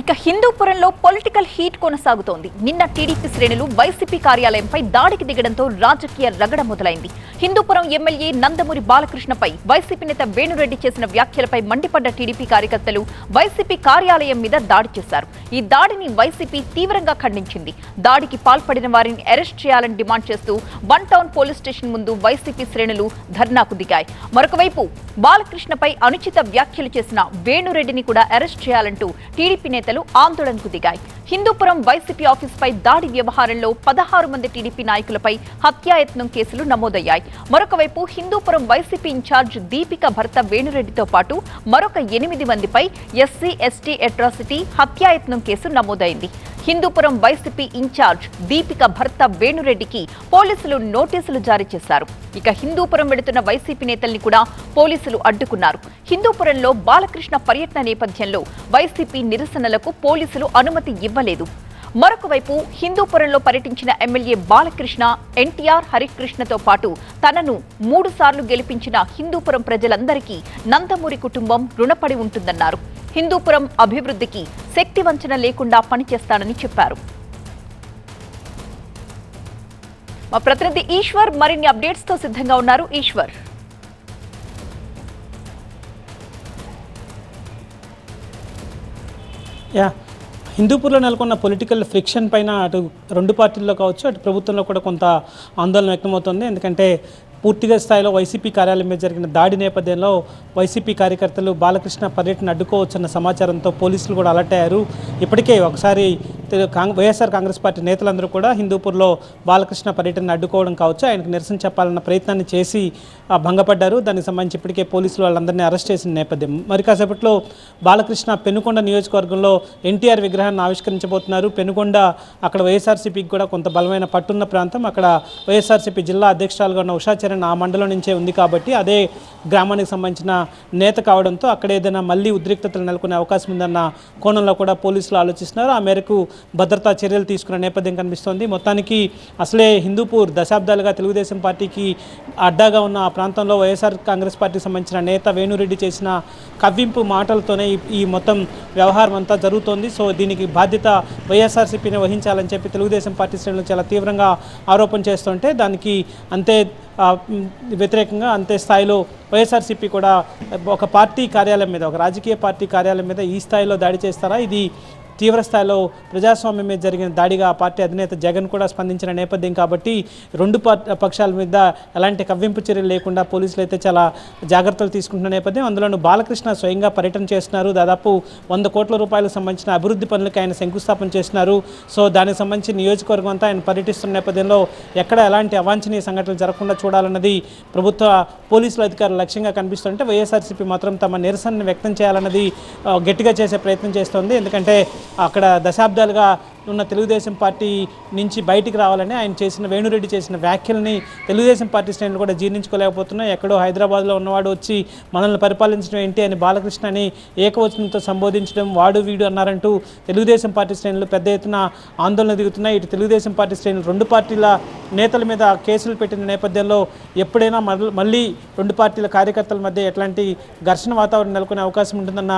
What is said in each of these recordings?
ఇక హిందూపురంలో political heat కొనసాగుతోంది. నిన్న టీడీపీ శ్రేణులు వైసీపీ కార్యాలయంపై దాడికి దిగడంతో రాజకీయ రగడ మొదలైంది. హిందూపురం ఎమ్మెల్యే నందమూరి బాలకృష్ణపై వైసీపీ నేత వేణురెడ్డి చేసిన వ్యాఖ్యలపై మండిపడ్డ టీడీపీ కార్యకర్తలు వైసీపీ కార్యాలయం మీద దాడి చేశారు. ఈ దాడిని వైసీపీ తీవ్రంగా ఖండించింది. దాడికి పాల్పడిన వారిని అరెస్ట్ చేయాలని డిమాండ్ చేస్తూ వన్ టౌన్ పోలీస్ స్టేషన్ ముందు వైసీపీ శ్రేణులు ధర్నాకు దిగాయి. మరొకవైపు బాలకృష్ణపై అనుచిత వ్యాఖ్యలు చేసిన వేణురెడ్డిని కూడా అరెస్ట్ చేయాలంటూ టీడీపీ నేతలు ఆందోళనకు దిగాయి. హిందూపురం వైసీపీ ఆఫీసుపై దాడి వ్యవహారంలో పదహారు మంది టీడీపీ నాయకులపై హత్యాయత్నం కేసులు నమోదయ్యాయి. మరొకవైపు హిందూపురం వైసీపీ ఇన్ఛార్జ్ దీపిక భర్త వేణురెడ్డితో పాటు మరొక ఎనిమిది మందిపై ఎస్సీ ఎస్టీ అట్రాసిటీ హత్యాయత్నం కేసు నమోదైంది. హిందూపురం వైసీపీ ఇన్ఛార్జ్ దీపిక భర్త వేణురెడ్డికి పోలీసులు నోటీసులు జారీ చేశారు. ఇక హిందూపురం వెళుతున్న వైసీపీ నేతల్ని కూడా పోలీసులు అడ్డుకున్నారు. హిందూపురంలో బాలకృష్ణ పర్యటన నేపథ్యంలో వైసీపీ నిరసనలకు పోలీసులు అనుమతి ఇవ్వలేదు. మరొక వైపు హిందూపురంలో పర్యటించిన ఎమ్మెల్యే బాలకృష్ణ ఎన్టీఆర్ హరికృష్ణతో పాటు తనను మూడుసార్లు గెలిపించిన హిందూపురం ప్రజలందరికీ నందమూరి కుటుంబం రుణపడి ఉంటుందన్నారు. హిందూపురం అభివృద్ధికి శక్తి వంచన లేకుండా పనిచేస్తానని చెప్పారు. మా ప్రతినిధి ఈశ్వర్ మరిన్ని అప్డేట్స్తో సిద్ధంగా ఉన్నారు. ఈశ్వర్. యా హిందూపూర్లో నెలకొన్న పొలిటికల్ ఫ్రిక్షన్ పైన అటు రెండు పార్టీల్లో కావచ్చు అటు ప్రభుత్వంలో కూడా కొంత ఆందోళన వ్యక్తమవుతుంది. ఎందుకంటే పూర్తిగా స్థాయిలో వైసీపీ కార్యాలయం మీద జరిగిన దాడి నేపథ్యంలో వైసీపీ కార్యకర్తలు బాలకృష్ణ పర్యటన అడ్డుకోవచ్చన్న సమాచారంతో పోలీసులు కూడా అలర్ట్ అయ్యారు. ఇప్పటికే ఒకసారి వైఎస్ఆర్ కాంగ్రెస్ పార్టీ నేతలందరూ కూడా హిందూపూర్లో బాలకృష్ణ పర్యటన అడ్డుకోవడం కావచ్చు. ఆయనకు నిరసన చెప్పాలన్న ప్రయత్నాన్ని చేసి భంగపడ్డారు. దానికి సంబంధించి ఇప్పటికే పోలీసులు వాళ్ళందరినీ అరెస్ట్ చేసిన నేపథ్యం. మరి కాసేపట్లో బాలకృష్ణ పెనుకొండ నియోజకవర్గంలో ఎన్టీఆర్ విగ్రహాన్ని ఆవిష్కరించబోతున్నారు. పెనుకొండ అక్కడ వైఎస్ఆర్సీపీకి కూడా కొంత బలమైన పట్టున్న ప్రాంతం. అక్కడ వైఎస్ఆర్సీపీ జిల్లా అధ్యక్షురాలుగా ఉన్న ఉషాచరణ్ ఆ మండలం నుంచే ఉంది కాబట్టి అదే గ్రామానికి సంబంధించిన నేత కావడంతో అక్కడ ఏదైనా మళ్ళీ ఉద్రిక్తతలు నెలకొనే అవకాశం ఉందన్న కోణంలో కూడా పోలీసులు ఆలోచిస్తున్నారు. ఆ మేరకు భద్రతా చర్యలు తీసుకున్న నేపథ్యం కనిపిస్తోంది. మొత్తానికి అసలే హిందూపూర్ దశాబ్దాలుగా తెలుగుదేశం పార్టీకి అడ్డాగా ఉన్న ఆ ప్రాంతంలో వైఎస్ఆర్ కాంగ్రెస్ పార్టీకి సంబంధించిన నేత వేణురెడ్డి చేసిన కవ్వింపు మాటలతోనే ఈ- మొత్తం వ్యవహారం అంతా జరుగుతోంది. సో దీనికి బాధ్యత వైఎస్ఆర్సీపీని వహించాలని చెప్పి తెలుగుదేశం పార్టీ శ్రేణులు చాలా తీవ్రంగా ఆరోపణ చేస్తుంటే దానికి అంతే వ్యతిరేకంగా అంతే స్థాయిలో వైఎస్ఆర్సీపీ కూడా ఒక పార్టీ కార్యాలయం మీద ఒక రాజకీయ పార్టీ కార్యాలయం మీద ఈ స్థాయిలో దాడి చేస్తారా? ఇది తీవ్రస్థాయిలో ప్రజాస్వామ్యం మీద జరిగిన దాడిగా ఆ పార్టీ అధినేత జగన్ కూడా స్పందించిన నేపథ్యం కాబట్టి రెండు పక్షాల మీద ఎలాంటి కవ్వింపు చర్యలు లేకుండా పోలీసులు అయితే చాలా జాగ్రత్తలు తీసుకుంటున్న నేపథ్యం. అందులోనూ బాలకృష్ణ స్వయంగా పర్యటన చేస్తున్నారు. దాదాపు వంద కోట్ల రూపాయలకు సంబంధించిన అభివృద్ధి పనులకు ఆయన శంకుస్థాపన చేస్తున్నారు. సో దానికి సంబంధించి నియోజకవర్గం అంతా ఆయన పర్యటిస్తున్న నేపథ్యంలో ఎక్కడ ఎలాంటి అవాంఛనీయ సంఘటనలు జరగకుండా చూడాలన్నది ప్రభుత్వ పోలీసుల అధికారులు లక్ష్యంగా కనిపిస్తుంటే వైఎస్ఆర్సీపీ మాత్రం తమ నిరసనను వ్యక్తం చేయాలన్నది గట్టిగా చేసే ప్రయత్నం చేస్తోంది. ఎందుకంటే అక్కడ దశాబ్దాలుగా ఉన్న తెలుగుదేశం పార్టీ నుంచి బయటికి రావాలని ఆయన చేసిన వేణురెడ్డి చేసిన వ్యాఖ్యల్ని తెలుగుదేశం పార్టీ శ్రేణులు కూడా జీర్ణించుకోలేకపోతున్నాయి. ఎక్కడో హైదరాబాద్లో ఉన్నవాడు వచ్చి మనల్ని పరిపాలించడం ఏంటి అని బాలకృష్ణని ఏకవచనంతో సంబోధించడం వాడు వీడు అన్నారంటూ తెలుగుదేశం పార్టీ శ్రేణులు పెద్ద ఎత్తున ఆందోళన దిగుతున్నాయి. ఇటు తెలుగుదేశం పార్టీ శ్రేణులు రెండు పార్టీల నేతల మీద కేసులు పెట్టిన నేపథ్యంలో ఎప్పుడైనా మళ్ళీ రెండు పార్టీల కార్యకర్తల మధ్య ఎట్లాంటి ఘర్షణ వాతావరణం నెలకొనే అవకాశం ఉంటుందన్న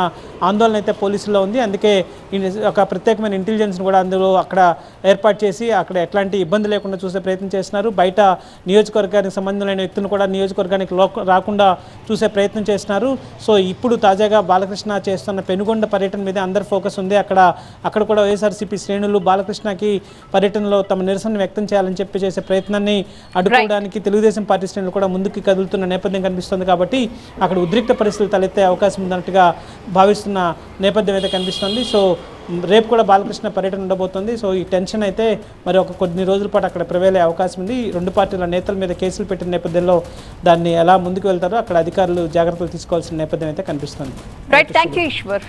ఆందోళన అయితే పోలీసుల్లో ఉంది. అందుకే ఒక ప్రత్యేకమైన ఇంటెలిజెన్స్ కూడా అందులో అక్కడ ఏర్పాటు చేసి అక్కడ ఎట్లాంటి ఇబ్బంది లేకుండా చూసే ప్రయత్నం చేస్తున్నారు. బయట నియోజకవర్గానికి సంబంధించిన వ్యక్తులను కూడా నియోజకవర్గానికి రాకుండా చూసే ప్రయత్నం చేస్తున్నారు. సో ఇప్పుడు తాజాగా బాలకృష్ణ చేస్తున్న పెనుగొండ పర్యటన మీద అందరి ఫోకస్ ఉంది. అక్కడ అక్కడ కూడా వైఎస్ఆర్సీపీ శ్రేణులు బాలకృష్ణకి పర్యటనలో తమ నిరసన వ్యక్తం చేయాలని చెప్పి చేసే ప్రయత్నాన్ని అడ్డుకోవడానికి తెలుగుదేశం పార్టీ శ్రేణులు కూడా ముందుకు కదులుతున్న నేపథ్యం కనిపిస్తుంది కాబట్టి అక్కడ ఉద్రిక్త పరిస్థితులు తలెత్తే అవకాశం ఉందన్నట్టుగా భావిస్తున్న నేపథ్యం అయితే కనిపిస్తుంది. సో రేపు కూడా బాలకృష్ణ పర్యటన ఉండబోతుంది. సో ఈ టెన్షన్ అయితే మరి ఒక కొన్ని రోజుల పాటు అక్కడ ప్రవేలే అవకాశం ఉంది. ఈ రెండు పార్టీల నేతల మీద కేసులు పెట్టిన నేపథ్యంలో దాన్ని ఎలా ముందుకు వెళ్తారో అక్కడ అధికారులు జాగ్రత్తలు తీసుకోవాల్సిన నేపథ్యం అయితే కనిపిస్తుంది. Right thank you Eshwar